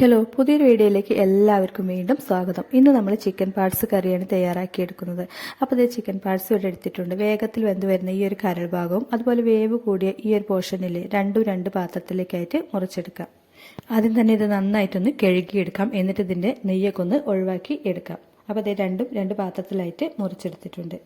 Hello പുതിയൊരു വീഡിയോയിലേക്ക് എല്ലാവർക്കും വീണ്ടും സ്വാഗതം. ഇന്ന് നമ്മൾ ചിക്കൻ പാർട്സ് കറിയാണ് തയ്യാറാക്കിയെടുക്കുന്നത്. അപ്പോൾ ഇത് ചിക്കൻ പാർട്സ് ഇവിടെ എടുത്തിട്ടുണ്ട്. വേഗത്തിൽ വെന്ത് വരുന്ന ഈ ഒരു കരൾ ഭാഗവും അതുപോലെ വേവ് കൂടിയ ഈ ഒരു പോർഷനിൽ രണ്ടും രണ്ട് പാത്രത്തിലേക്കായിട്ട് മുറിച്ചെടുക്കാം. ആദ്യം തന്നെ ഇത് നന്നായിട്ടൊന്ന് കഴുകിയെടുക്കാം. എന്നിട്ട് ഇതിന്റെ നെയ്യൊക്കെ ഒന്ന് ഒഴിവാക്കി എടുക്കാം. അപ്പോൾ ഇത് രണ്ടും രണ്ട് പാത്രത്തിലായിട്ട് മുറിച്ചെടുത്തിട്ടുണ്ട്.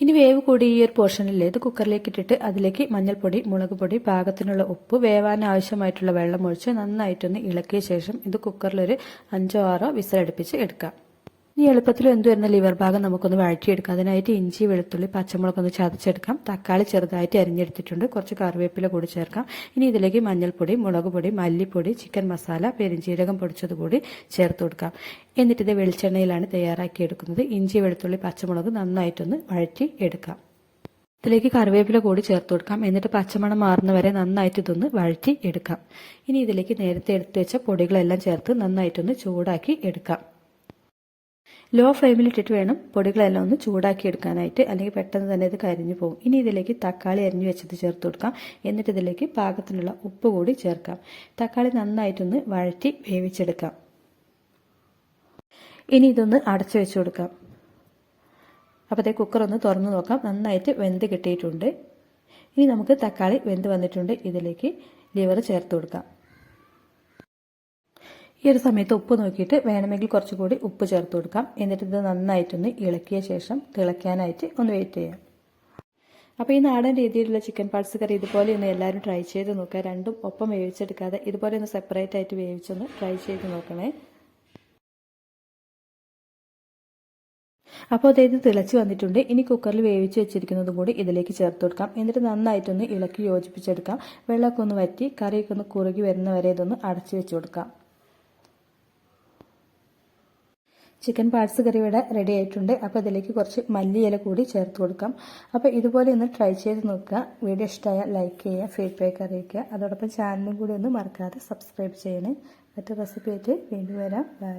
ഇനി വേവ് കൂടി ഈ ഒരു പോർഷനിൽ ഇത് കുക്കറിലേക്ക് ഇട്ടിട്ട് അതിലേക്ക് മഞ്ഞൾപ്പൊടി മുളക് പൊടി പാകത്തിനുള്ള ഉപ്പ് വേവാൻ ആവശ്യമായിട്ടുള്ള വെള്ളം ഒഴിച്ച് നന്നായിട്ടൊന്ന് ഇളക്കിയ ശേഷം ഇത് കുക്കറിലൊരു അഞ്ചോ ആറോ വിസിലടുപ്പിച്ച് എടുക്കാം. ഇനി എളുപ്പത്തിൽ എന്ത് വരുന്ന ലിവർ ഭാഗം നമുക്കൊന്ന് വഴറ്റിയെടുക്കാം. അതിനായിട്ട് ഇഞ്ചി വെളുത്തുള്ളി പച്ചമുളക് ഒന്ന് ചതച്ചെടുക്കാം. തക്കാളി ചെറുതായിട്ട് അരിഞ്ഞെടുത്തിട്ടുണ്ട്. കുറച്ച് കറിവേപ്പില കൂടി ചേർക്കാം. ഇനി ഇതിലേക്ക് മഞ്ഞൾപ്പൊടി മുളക് പൊടി മല്ലിപ്പൊടി ചിക്കൻ മസാല പെരിഞ്ചീരകം പൊടിച്ചത് കൂടി ചേർത്ത് കൊടുക്കാം. എന്നിട്ട് ഇത് വെളിച്ചെണ്ണയിലാണ് തയ്യാറാക്കിയെടുക്കുന്നത്. ഇഞ്ചി വെളുത്തുള്ളി പച്ചമുളക് നന്നായിട്ടൊന്ന് വഴറ്റി എടുക്കാം. ഇതിലേക്ക് കറിവേപ്പില കൂടി ചേർത്ത് കൊടുക്കാം. എന്നിട്ട് പച്ചമണം മാറുന്ന വരെ നന്നായിട്ട് ഇതൊന്ന് വഴറ്റി എടുക്കാം. ഇനി ഇതിലേക്ക് നേരത്തെ എടുത്തു വെച്ച പൊടികളെല്ലാം ചേർത്ത് നന്നായിട്ടൊന്ന് ചൂടാക്കി എടുക്കാം. ലോ ഫ്ലെയിമിലിട്ടിട്ട് വേണം പൊടികളെല്ലാം ഒന്ന് ചൂടാക്കി എടുക്കാനായിട്ട്. അല്ലെങ്കിൽ പെട്ടെന്ന് തന്നെ ഇത് കരിഞ്ഞു പോകും. ഇനി ഇതിലേക്ക് തക്കാളി അരിഞ്ഞു വെച്ചത് ചേർത്ത് കൊടുക്കാം. എന്നിട്ട് ഇതിലേക്ക് പാകത്തിനുള്ള ഉപ്പ് കൂടി ചേർക്കാം. തക്കാളി നന്നായിട്ടൊന്ന് വഴറ്റി വേവിച്ചെടുക്കാം. ഇനി ഇതൊന്ന് അടച്ചു വെച്ച് കൊടുക്കാം. അപ്പോൾ അതേ കുക്കർ ഒന്ന് തുറന്നു നോക്കാം. നന്നായിട്ട് വെന്ത് കിട്ടിയിട്ടുണ്ട്. ഇനി നമുക്ക് തക്കാളി വെന്ത് വന്നിട്ടുണ്ട്. ഇതിലേക്ക് ലിവർ ചേർത്ത് കൊടുക്കാം. ഈ ഒരു സമയത്ത് ഉപ്പ് നോക്കിയിട്ട് വേണമെങ്കിൽ കുറച്ചുകൂടി ഉപ്പ് ചേർത്ത് കൊടുക്കാം. എന്നിട്ട് ഇത് നന്നായിട്ടൊന്ന് ഇളക്കിയ ശേഷം തിളയ്ക്കാനായിട്ട് ഒന്ന് വെയിറ്റ് ചെയ്യാം. അപ്പോൾ ഈ നാടൻ രീതിയിലുള്ള ചിക്കൻ പാർട്സ് കറി ഇതുപോലെ ഒന്ന് എല്ലാവരും ട്രൈ ചെയ്ത് നോക്കുക. രണ്ടും ഒപ്പം വേവിച്ചെടുക്കാതെ ഇതുപോലെ ഒന്ന് സെപ്പറേറ്റ് ആയിട്ട് വേവിച്ചൊന്ന് ട്രൈ ചെയ്ത് നോക്കണേ. അപ്പോൾ അതായത് തിളച്ച് വന്നിട്ടുണ്ട്. ഇനി കുക്കറിൽ വേവിച്ച് വെച്ചിരിക്കുന്നതും കൂടി ഇതിലേക്ക് ചേർത്ത് കൊടുക്കാം. എന്നിട്ട് നന്നായിട്ടൊന്ന് ഇളക്കി യോജിപ്പിച്ചെടുക്കാം. വെള്ളമൊക്കെ ഒന്ന് വറ്റി കറിയൊക്കെ ഒന്ന് കുറുകി വരുന്നവരെ ഇതൊന്ന് അടച്ചു വെച്ച് കൊടുക്കാം. ചിക്കൻ പാർട്സ് കറി ഇവിടെ റെഡി ആയിട്ടുണ്ട്. അപ്പോൾ അതിലേക്ക് കുറച്ച് മല്ലിയില കൂടി ചേർത്ത് കൊടുക്കാം. അപ്പോൾ ഇതുപോലെ ഒന്ന് ട്രൈ ചെയ്ത് നോക്കുക. വീഡിയോ ഇഷ്ടമായാൽ ലൈക്ക് ചെയ്യുക ഫീഡ്ബാക്ക് അറിയിക്കുക. അതോടൊപ്പം ചാനലും കൂടി ഒന്ന് മറക്കാതെ സബ്സ്ക്രൈബ് ചെയ്യണേ. മറ്റു റെസിപ്പി ആയിട്ട് വീണ്ടും വരാം. ബൈ